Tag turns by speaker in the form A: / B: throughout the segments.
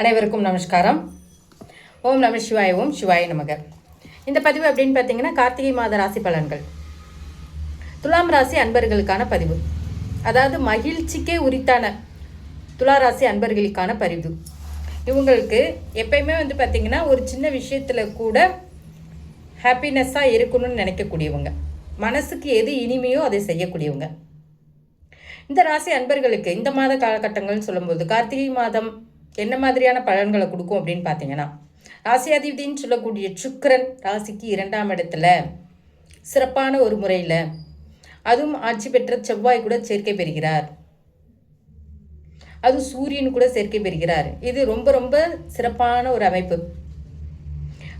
A: அனைவருக்கும் நமஸ்காரம். ஓம் நம சிவாய ஓம் சிவாய நமக. இந்த பதிவு அப்படின்னு பார்த்தீங்கன்னா கார்த்திகை மாத ராசி பலன்கள். துலாம் ராசி அன்பர்களுக்கான பதிவு. அதாவது மகிழ்ச்சிக்கே உரித்தான துலா ராசி அன்பர்களுக்கான பதிவு. இவங்களுக்கு எப்பயுமே வந்து பார்த்தீங்கன்னா ஒரு சின்ன விஷயத்தில் கூட ஹாப்பினஸ்ஸாக இருக்கணும்னு நினைக்கக்கூடியவங்க. மனசுக்கு எது இனிமையோ அதை செய்யக்கூடியவங்க. இந்த ராசி அன்பர்களுக்கு இந்த மாத காலகட்டங்கள்னு சொல்லும்போது கார்த்திகை மாதம் என்ன மாதிரியான பலன்களை கொடுக்கும் அப்படின்னு பார்த்தீங்கன்னா ராசியாதிபதினு சொல்லக்கூடிய சுக்கரன் ராசிக்கு இரண்டாம் இடத்துல சிறப்பான ஒரு முறையில் அதுவும் ஆட்சி பெற்ற செவ்வாய் கூட சேர்க்கை பெறுகிறார். அது சூரியன் கூட சேர்க்கை பெறுகிறார். இது ரொம்ப ரொம்ப சிறப்பான ஒரு அமைப்பு.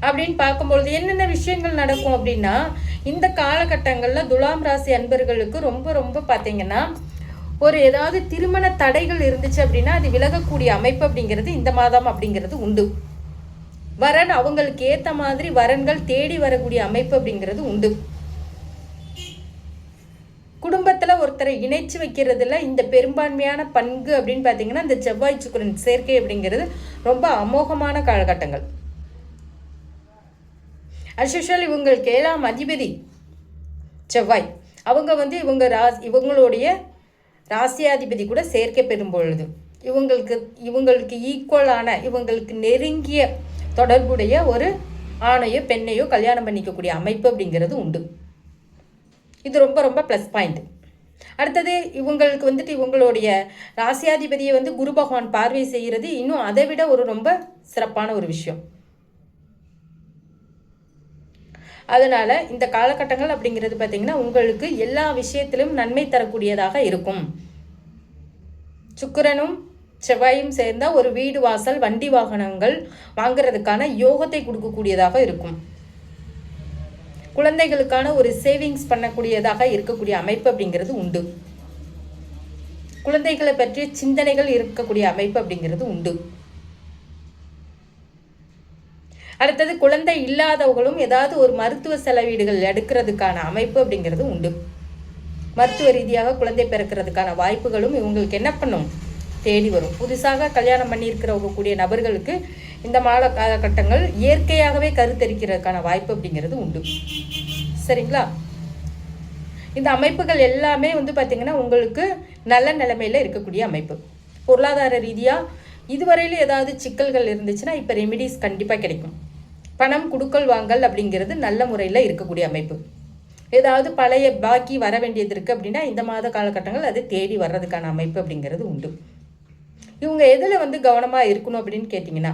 A: அப்படின்னு பார்க்கும்பொழுது என்னென்ன விஷயங்கள் நடக்கும் அப்படின்னா இந்த காலகட்டங்களில் துலாம் ராசி அன்பர்களுக்கு ரொம்ப ரொம்ப பார்த்தீங்கன்னா ஒரு ஏதாவது திருமண தடைகள் இருந்துச்சு அப்படின்னா அது விலகக்கூடிய அமைப்பு அப்படிங்கிறது இந்த மாதம் அப்படிங்கிறது உண்டு. வரன் அவங்களுக்கு ஏற்ற மாதிரி வரன்கள் தேடி வரக்கூடிய அமைப்பு அப்படிங்கிறது உண்டு. குடும்பத்தில் ஒருத்தரை இணைச்சு வைக்கிறதுல இந்த பெரும்பான்மையான பங்கு அப்படின்னு பார்த்தீங்கன்னா இந்த செவ்வாய் சுக்கரன் சேர்க்கை அப்படிங்கிறது ரொம்ப அமோகமான காலகட்டங்கள். அஸ்யூஷுவல் இவங்களுக்கு ஏழாம் அதிபதி செவ்வாய். அவங்க வந்து இவங்க ராஸ் இவங்களுடைய ராசியாதிபதி கூட சேர்க்கை பெறும் பொழுது இவங்களுக்கு இவங்களுக்கு ஈக்குவலான இவங்களுக்கு நெருங்கிய தொடர்புடைய ஒரு ஆணையோ பெண்ணையோ கல்யாணம் பண்ணிக்கக்கூடிய அமைப்பு அப்படிங்கிறது உண்டு. இது ரொம்ப ரொம்ப ப்ளஸ் பாயிண்ட் அடுத்தது இவங்களுக்கு வந்துட்டு இவங்களுடைய ராசியாதிபதியை வந்து குரு பகவான் பார்வை செய்கிறது. இன்னும் அதை விட ஒரு ரொம்ப சிறப்பான ஒரு விஷயம். அதனால் இந்த காலகட்டங்கள் அப்படிங்கிறது பார்த்திங்கன்னா உங்களுக்கு எல்லா விஷயத்திலும் நன்மை தரக்கூடியதாக இருக்கும். சுக்கிரனும் செவ்வாயும் சேர்ந்தா ஒரு வீடு வாசல் வண்டி வாகனங்கள் வாங்குறதுக்கான யோகத்தை கொடுக்கக்கூடியதாக இருக்கும். குழந்தைகளுக்கான ஒரு சேவிங்ஸ் பண்ணக்கூடியதாக இருக்கக்கூடிய அமைப்பு அப்படிங்கிறது உண்டு. குழந்தைகளை பற்றிய சிந்தனைகள் இருக்கக்கூடிய அமைப்பு அப்படிங்கிறது உண்டு. அடுத்தது குழந்தை இல்லாதவர்களும் ஏதாவது ஒரு மருத்துவ செலவீடுகள் எடுக்கிறதுக்கான அமைப்பு அப்படிங்கிறது உண்டு. மருத்துவ ரீதியாக குழந்தை பிறக்கிறதுக்கான வாய்ப்புகளும் இவங்களுக்கு என்ன பண்ணும்? தேடி வரும். புதுசாக கல்யாணம் பண்ணியிருக்கிறவங்க கூடிய நபர்களுக்கு இந்த மாத காலகட்டங்கள் இயற்கையாகவே கருத்தரிக்கிறதுக்கான வாய்ப்பு அப்படிங்கிறது உண்டு. சரிங்களா? இந்த அமைப்புகள் எல்லாமே வந்து பார்த்திங்கன்னா உங்களுக்கு நல்ல நிலைமையில் இருக்கக்கூடிய அமைப்பு. பொருளாதார ரீதியாக இதுவரையிலும் ஏதாவது சிக்கல்கள் இருந்துச்சுன்னா இப்போ ரெமிடிஸ் கண்டிப்பாக கிடைக்கும். பணம் குடுக்கல் வாங்கல் அப்படிங்கிறது நல்ல முறையில் இருக்கக்கூடிய அமைப்பு. ஏதாவது பழைய பாக்கி வர வேண்டியது இருக்குது அப்படின்னா இந்த மாத காலகட்டங்கள் அது தேடி வர்றதுக்கான அமைப்பு அப்படிங்கிறது உண்டு. இவங்க எதில் வந்து கவனமாக இருக்கணும் அப்படின்னு கேட்டிங்கன்னா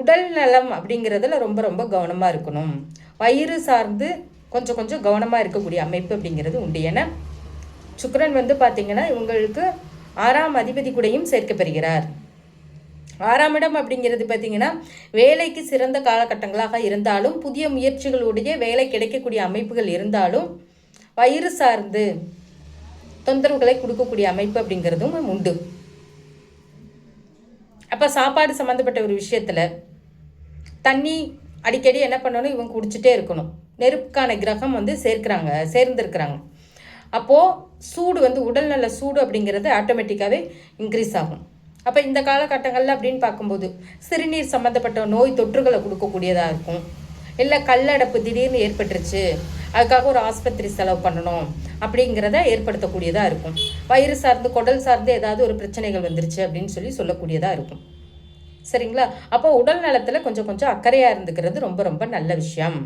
A: உடல் நலம் அப்படிங்கிறதுல ரொம்ப ரொம்ப கவனமாக இருக்கணும். வயிறு சார்ந்து கொஞ்சம் கொஞ்சம் கவனமாக இருக்கக்கூடிய அமைப்பு அப்படிங்கிறது உண்டு. ஏன்னா சுக்கரன் வந்து பார்த்திங்கன்னா இவங்களுக்கு ஆறாம் அதிபதி கூடயும் சேர்க்கப்பெறுகிறார் ஆறாம் இடம் அப்படிங்கிறது பார்த்திங்கன்னா வேலைக்கு சிறந்த காலகட்டங்களாக இருந்தாலும் புதிய முயற்சிகளுடைய வேலை கிடைக்கக்கூடிய அமைப்புகள் இருந்தாலும் வயிறு சார்ந்து தொந்தரவுகளை கொடுக்கக்கூடிய அமைப்பு அப்படிங்கிறதும் உண்டு. அப்போ சாப்பாடு சம்மந்தப்பட்ட ஒரு விஷயத்தில் தண்ணி அடிக்கடி என்ன பண்ணணும்? இவங்க குடிச்சிட்டே இருக்கணும். நெருப்புக்கான கிரகம் வந்து சேர்க்கிறாங்க சேர்ந்துருக்குறாங்க. அப்போது சூடு வந்து உடல்நல சூடு அப்படிங்கிறது ஆட்டோமேட்டிக்காகவே இன்க்ரீஸ் ஆகும். அப்போ இந்த காலகட்டங்களில் அப்படின்னு பார்க்கும்போது சிறுநீர் சம்மந்தப்பட்ட நோய் தொற்றுகளை கொடுக்கக்கூடியதாக இருக்கும். இல்லை கல்லடப்பு திடீர்னு ஏற்பட்டுருச்சு அதுக்காக ஒரு ஆஸ்பத்திரி செலவு பண்ணணும் அப்படிங்கிறத ஏற்படுத்தக்கூடியதாக இருக்கும். வயிறு சார்ந்து குடல் சார்ந்து ஏதாவது ஒரு பிரச்சனைகள் வந்துருச்சு அப்படின்னு சொல்லி சொல்லக்கூடியதாக இருக்கும். சரிங்களா? அப்போ உடல் நலத்தில் கொஞ்சம் கொஞ்சம் அக்கறையாக இருந்துக்கிறது ரொம்ப ரொம்ப நல்ல விஷயம்.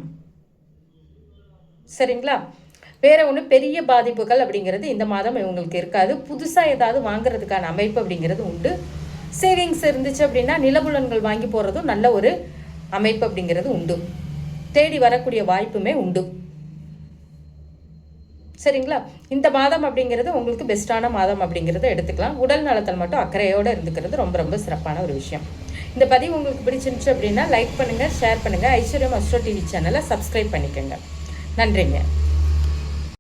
A: சரிங்களா? வேற ஒன்று பெரிய பாதிப்புகள் அப்படிங்கிறது இந்த மாதம் இவங்களுக்கு இருக்காது. புதுசாக ஏதாவது வாங்குறதுக்கான அமைப்பு அப்படிங்கிறது உண்டு. சேவிங்ஸ் இருந்துச்சு அப்படின்னா நிலபுலன்கள் வாங்கி போகிறதும் நல்ல ஒரு அமைப்பு அப்படிங்கிறது உண்டு. தேடி வரக்கூடிய வாய்ப்புமே உண்டு. சரிங்களா? இந்த மாதம் அப்படிங்கிறது உங்களுக்கு பெஸ்ட்டான மாதம் அப்படிங்கிறத எடுத்துக்கலாம். உடல் நலத்தில் மட்டும் அக்கறையோடு இருந்துக்கிறது ரொம்ப ரொம்ப சிறப்பான ஒரு விஷயம். இந்த பதிவு உங்களுக்கு பிடிச்சிருந்துச்சு அப்படின்னா லைக் பண்ணுங்கள் ஷேர் பண்ணுங்கள் ஐஸ்வர்யம் அஸ்ட்ரோ டிவி சேனலை சப்ஸ்கிரைப் பண்ணிக்கோங்க. நன்றிங்க.